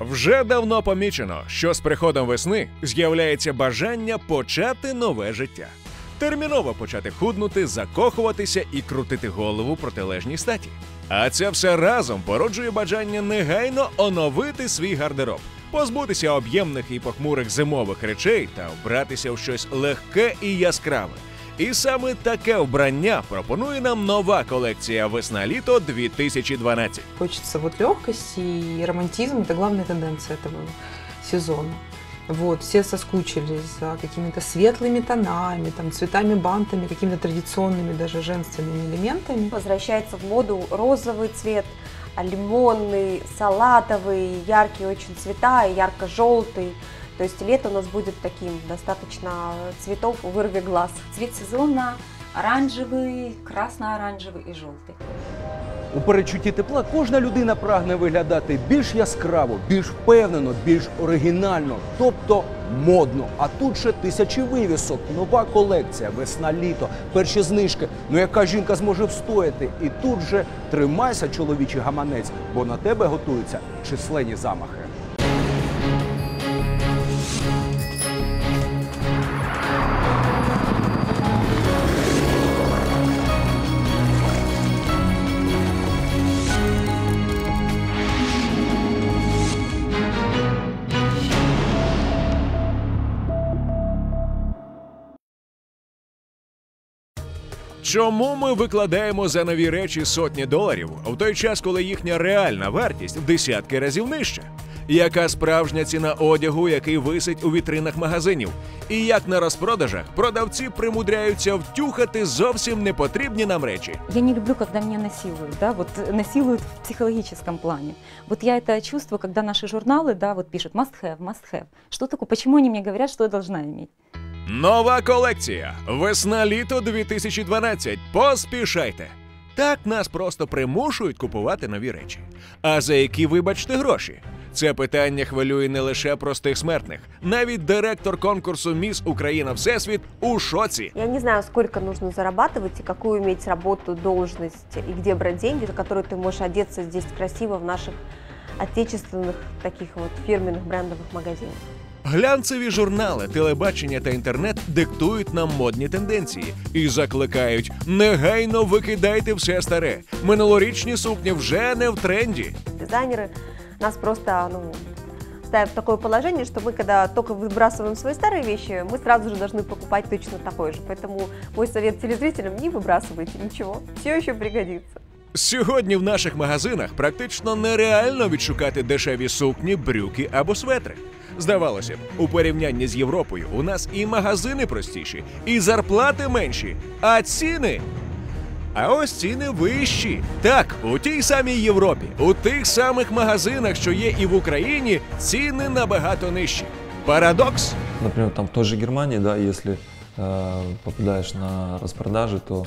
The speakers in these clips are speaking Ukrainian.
Вже давно помічено, що з приходом весни з'являється бажання почати нове життя. Терміново почати худнути, закохуватися і крутити голову протилежній статі. А це все разом породжує бажання негайно оновити свій гардероб, позбутися об'ємних і похмурих зимових речей та вбратися в щось легке і яскраве. І саме таке вбрання пропонує нам нова колекція весна-літо 2012. Хочется вот легкости и романтизм. Это главная тенденция этого сезона. Вот, все соскучились за какими-то светлыми тонами, там, цветами, бантами, какими-то традиционными даже женственными элементами. Возвращается в моду розовый цвет, а лимонный, салатовый, яркие очень цвета, и ярко-желтый. То есть лето у нас будет таким, достаточно цветов вырви глаз. Цвет сезона оранжевий, красно-оранжевий і жовтий. У передчутті тепла кожна людина прагне виглядати більш яскраво, більш впевнено, більш оригінально, тобто модно. А тут ще тисячі вивісок, нова колекція, весна, літо, перші знижки. Ну яка жінка зможе встояти? І тут же тримайся, чоловічий гаманець, бо на тебе готуються численні замахи. Чому ми викладаємо за нові речі сотні доларів в той час, коли їхня реальна вартість в десятки разів нижча? Яка справжня ціна одягу, який висить у вітринах магазинів? І як на розпродажах продавці примудряються втюхати зовсім непотрібні нам речі? Я не люблю, когда меня насилуют, да, вот насилуют в психологическом плане. Вот я это чувствую, когда наши журналы, да, вот пишут must have, must have. Что такое? Почему они мне говорят, что я должна иметь? Нова колекція. Весна-літо 2012. Поспішайте. Так нас просто примушують купувати нові речі. А за які, вибачте, гроші? Це питання хвилює не лише простих смертних. Навіть директор конкурсу Міс Україна Всесвіт у шоці. Я не знаю, сколько нужно зарабатывать и какую иметь работу, должность и где брать деньги, за которые ты можешь одеться здесь красиво в наших отечественных таких вот фирменных брендовых магазинах. Глянцеві журнали, телебачення та інтернет диктують нам модні тенденції і закликають негайно викидайте все старе. Минулорічні сукні вже не в тренді. Дизайнеры нас просто ну, ставят в такое положение, что мы, когда только выбрасываем свои старые вещи, мы сразу же должны покупать точно такой же. Поэтому мой совет телезрителям – не выбрасывайте ничего, все еще пригодится. Сьогодні в наших магазинах практично нереально відшукати дешеві сукні, брюки або светри. Здавалося б, у порівнянні з Європою у нас і магазини простіші, і зарплати менші, а ціни. А ось ціни вищі. Так, у тій самій Європі, у тих самих магазинах, що є і в Україні, ціни набагато нижчі. Парадокс? Например, там в той же Германии, да, если э, попадаешь на распродажи, то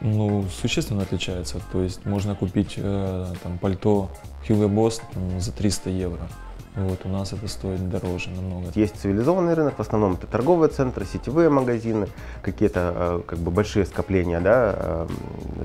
ну, существенно отличается. То есть можно купить э, там, пальто Hugo Boss там, за 300 евро. Вот, у нас это стоит дороже намного. Есть цивилизованный рынок, в основном это торговые центры, сетевые магазины, какие-то э, как бы большие скопления да, э,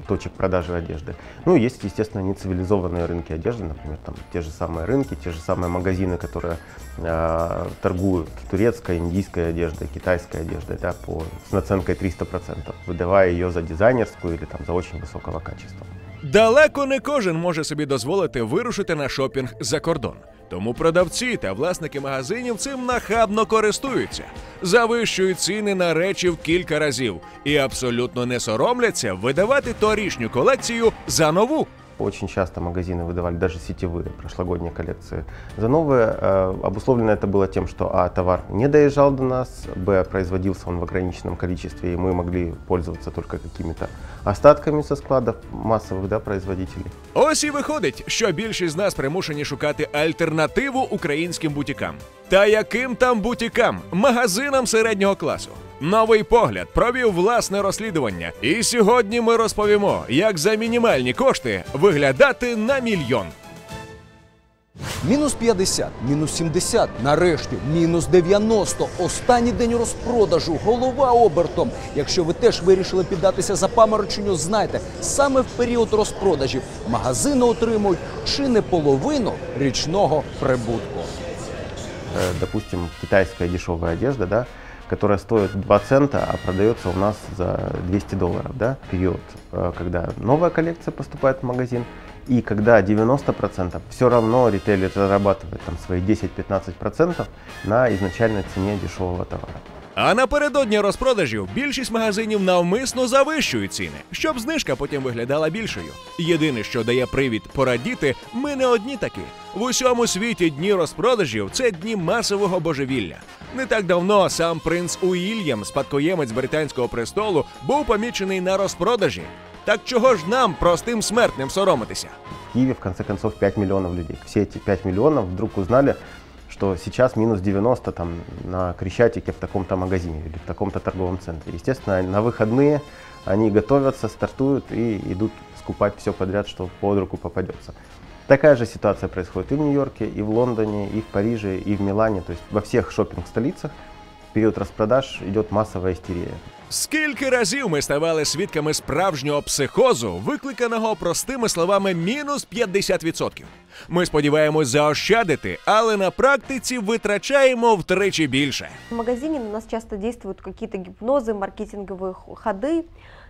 точек продажи одежды. Ну, есть, естественно, нецивилизованные рынки одежды, например, там те же самые рынки, те же самые магазины, которые э, торгуют турецкой, индийской одеждой, китайской одеждой да, по, с наценкой 300%, выдавая ее за дизайнерскую или там, за очень высокого качества. Далеко не кожен може собі дозволити вирушити на шопінг за кордон. Тому продавці та власники магазинів цим нахабно користуються, завищують ціни на речі в кілька разів і абсолютно не соромляться видавати торішню колекцію за нову. Очень часто магазины выдавали даже сетевые прошлогодние коллекции за новые. Э, Обусловлено это было тем, что а. товар не доезжал до нас, б. производился он в ограниченном количестве, и мы могли пользоваться только какими-то остатками со складов массовых да, производителей. Ось і виходить, що більшість з нас примушені шукати альтернативу українським бутікам. Та яким там бутікам? Магазинам середнього класу. Новий погляд провів власне розслідування. І сьогодні ми розповімо, як за мінімальні кошти виглядати на мільйон. Мінус 50, мінус 70, нарешті мінус 90. Останній день розпродажу, голова обертом. Якщо ви теж вирішили піддатися запамороченню, знайте, саме в період розпродажів магазини отримують чи не половину річного прибутку. Э, допустим, китайская дешевая одежда, да, которая стоит 2 цента, а продается у нас за 200 долларов, да, период, э, когда новая коллекция поступает в магазин, и когда 90% все равно ритейлер зарабатывает там свои 10-15% на изначальной цене дешевого товара. А напередодні розпродажів більшість магазинів навмисно завищують ціни, щоб знижка потім виглядала більшою. Єдине, що дає привід порадіти, ми не одні такі. В усьому світі дні розпродажів це дні масового божевілля. Не так давно сам принц Уільям, спадкоємець британського престолу, був помічений на розпродажі. Так чого ж нам, простим смертним, соромитися? В Киеве, в конце концов, 5 миллионов людей. Все эти 5 миллионов вдруг узнали, что сейчас минус 90 там, на Крещатике в таком-то магазине или в таком-то торговом центре. Естественно, на выходные они готовятся, стартуют и идут скупать все подряд, что под руку попадется. Такая же ситуация происходит и в Нью-Йорке, и в Лондоне, и в Париже, и в Милане. То есть во всех шопинг-столицах в период распродаж идет массовая истерия. Скільки разів ми ставали свідками справжнього психозу, викликаного простими словами мінус 50%. Ми сподіваємось заощадити, але на практиці витрачаємо втричі більше. В магазине у нас часто действуют какие-то гипнозы, маркетинговые х- ходы.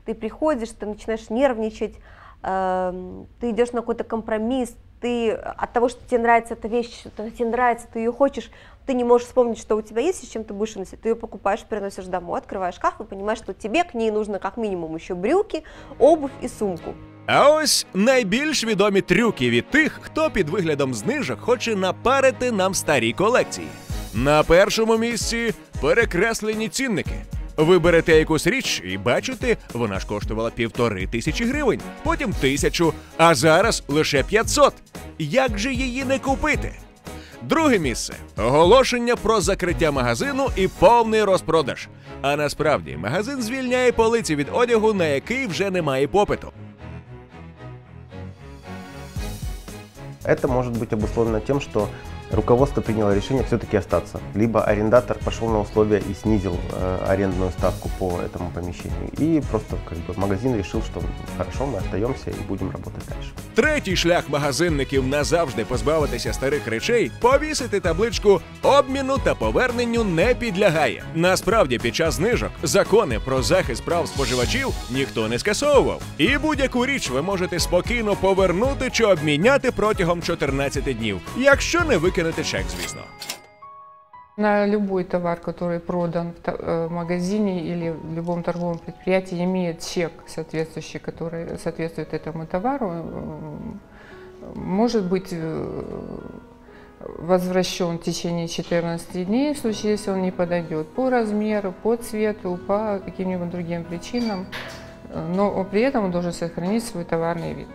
Ты приходишь, ты начинаешь нервничать, эм, ты идешь на какой-то компромисс, ты от того, что тебе нравится эта вещь, что тебе нравится, ты ее хочешь, ты не можешь вспомнить, что у тебя есть и с чем ты будешь носить. Ты ее покупаешь, приносишь домой, открываешь шкаф и понимаешь, что тебе к ней нужно как минимум еще брюки, обувь и сумку. А ось найбільш відомі трюки від тих, хто під виглядом знижок хоче напарити нам старі колекції. На першому місці перекреслені цінники. Ви берете якусь річ і бачите, вона ж коштувала півтори тисячі гривень, потім тисячу, а зараз лише 500. Як же її не купити? Друге місце оголошення про закриття магазину і повний розпродаж. А насправді магазин звільняє полиці від одягу, на який вже немає попиту. Это может быть обусловлено тем, что руководство приняло решение все-таки остаться. Либо арендатор пошел на условия и снизил э, арендную ставку по этому помещению. И просто как бы, магазин решил, что хорошо, мы остаемся и будем работать дальше. Третій шлях магазинників назавжди позбавитися старих речей повісити табличку обміну та поверненню не підлягає. Насправді, під час знижок закони про захист прав споживачів ніхто не скасовував. І будь-яку річ ви можете спокійно повернути чи обміняти протягом 14 днів, якщо не викинете чек, звісно. На любой товар, который продан в э, магазине или в любом торговом предприятии, имеет чек соответствующий, который соответствует этому товару, может быть э, возвращен в течение 14 дней, в случае, если он не подойдет по размеру, по цвету, по каким-нибудь другим причинам, э, но при этом он должен сохранить свой товарный вид.